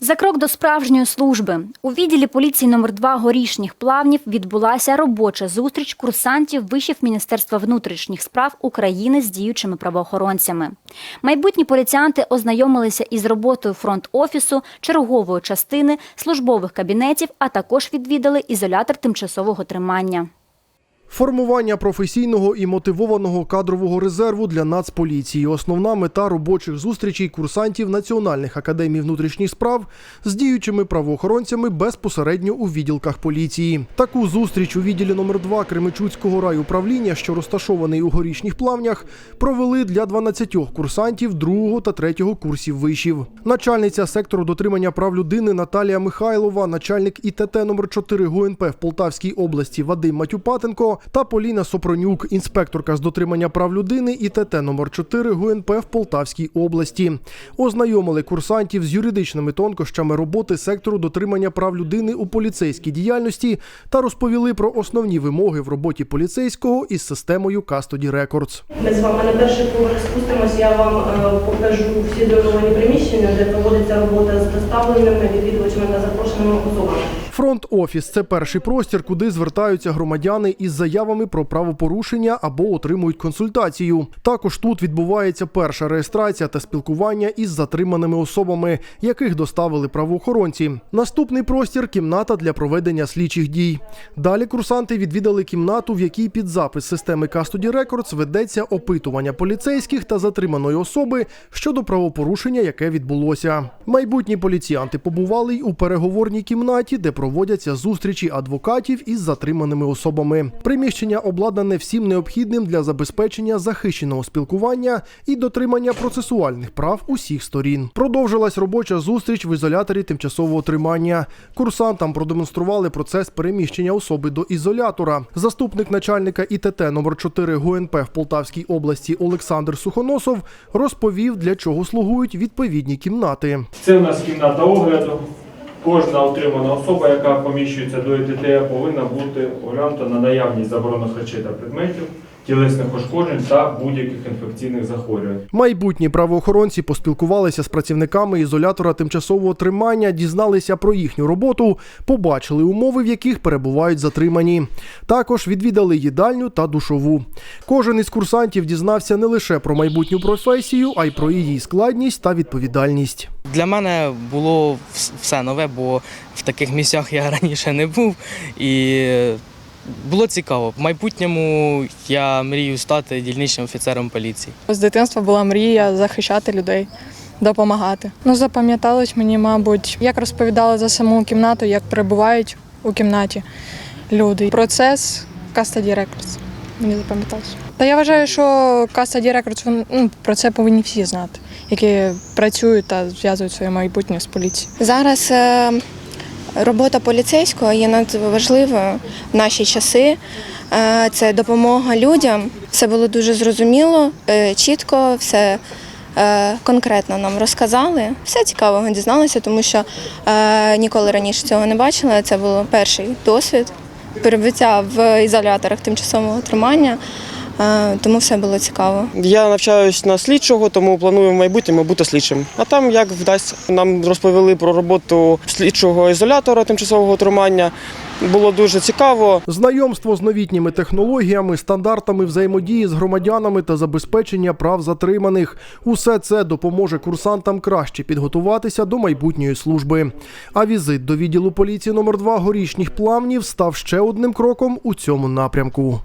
За крок до справжньої служби у відділі поліції номер 2 горішніх плавнів відбулася робоча зустріч курсантів вишів Міністерства внутрішніх справ України з діючими правоохоронцями. Майбутні поліціянти ознайомилися із роботою фронт-офісу, чергової частини, службових кабінетів, а також відвідали ізолятор тимчасового тримання. Формування професійного і мотивованого кадрового резерву для Нацполіції основна мета робочих зустрічей курсантів Національних академій внутрішніх справ з діючими правоохоронцями безпосередньо у відділках поліції. Таку зустріч у відділі номер 2 Кременчуцького райуправління, що розташований у горішніх плавнях, провели для 12 курсантів другого та третього курсів вишів. Начальниця сектору дотримання прав людини Наталія Михайлова, начальник ІТТ номер 4 ГУНП в Полтавській області Вадим Матюпатенко та Поліна Сопронюк, інспекторка з дотримання прав людини ІТТ номер 4 ГУНП в Полтавській області. Ознайомили курсантів з юридичними тонкощами роботи сектору дотримання прав людини у поліцейській діяльності та розповіли про основні вимоги в роботі поліцейського із системою Custody Records. Ми з вами на перший поверх спустимось, я вам е, покажу всі зоновані приміщення, де проводиться робота з доставленими відвідувачами та запрошеними особами. Фронт-офіс це перший простір, куди звертаються громадяни із заявами про правопорушення або отримують консультацію. Також тут відбувається перша реєстрація та спілкування із затриманими особами, яких доставили правоохоронці. Наступний простір кімната для проведення слідчих дій. Далі курсанти відвідали кімнату, в якій під запис системи Custody Records ведеться опитування поліцейських та затриманої особи щодо правопорушення, яке відбулося. Майбутні поліціянти побували й у переговорній кімнаті, де проводяться зустрічі адвокатів із затриманими особами. Приміщення обладнане всім необхідним для забезпечення захищеного спілкування і дотримання процесуальних прав усіх сторін. Продовжилась робоча зустріч в ізоляторі тимчасового тримання. Курсантам продемонстрували процес переміщення особи до ізолятора. Заступник начальника ІТТ номер 4 ГУНП в Полтавській області Олександр Сухоносов розповів, для чого слугують відповідні кімнати. Це у нас кімната огляду. Кожна отримана особа, яка поміщується до ІТТ, повинна бути оглянута на наявність заборонених речей та предметів, тілесних ушкоджень та будь-яких інфекційних захворювань. Майбутні правоохоронці поспілкувалися з працівниками ізолятора тимчасового тримання, дізналися про їхню роботу, побачили умови, в яких перебувають затримані. Також відвідали їдальню та душову. Кожен із курсантів дізнався не лише про майбутню професію, а й про її складність та відповідальність. Для мене було все нове, бо в таких місцях я раніше не був. І було цікаво. В майбутньому я мрію стати дільничним офіцером поліції. З дитинства була мрія захищати людей, допомагати. Ну, запам'яталось мені, мабуть, як розповідали за саму кімнату, як перебувають у кімнаті люди. Процес Custody Records. Мені запам'яталось. Та я вважаю, що Custody Records, ну, про це повинні всі знати, які працюють та зв'язують своє майбутнє з поліцією. Зараз е, робота поліцейського є надважливою в наші часи. Е, Це допомога людям. Все було дуже зрозуміло, е, чітко, все е, конкретно нам розказали. Все цікавого дізналися, тому що ніколи раніше цього не бачила. Це був перший досвід перебуття в ізоляторах тимчасового тримання. Е, Тому все було цікаво. Я навчаюсь на слідчого, тому планую в майбутньому бути слідчим. А там як вдасться. Нам розповіли про роботу слідчого ізолятора тимчасового тримання. Було дуже цікаво. Знайомство з новітніми технологіями, стандартами взаємодії з громадянами та забезпечення прав затриманих усе це допоможе курсантам краще підготуватися до майбутньої служби. А візит до відділу поліції номер 2 горішніх плавнів став ще одним кроком у цьому напрямку.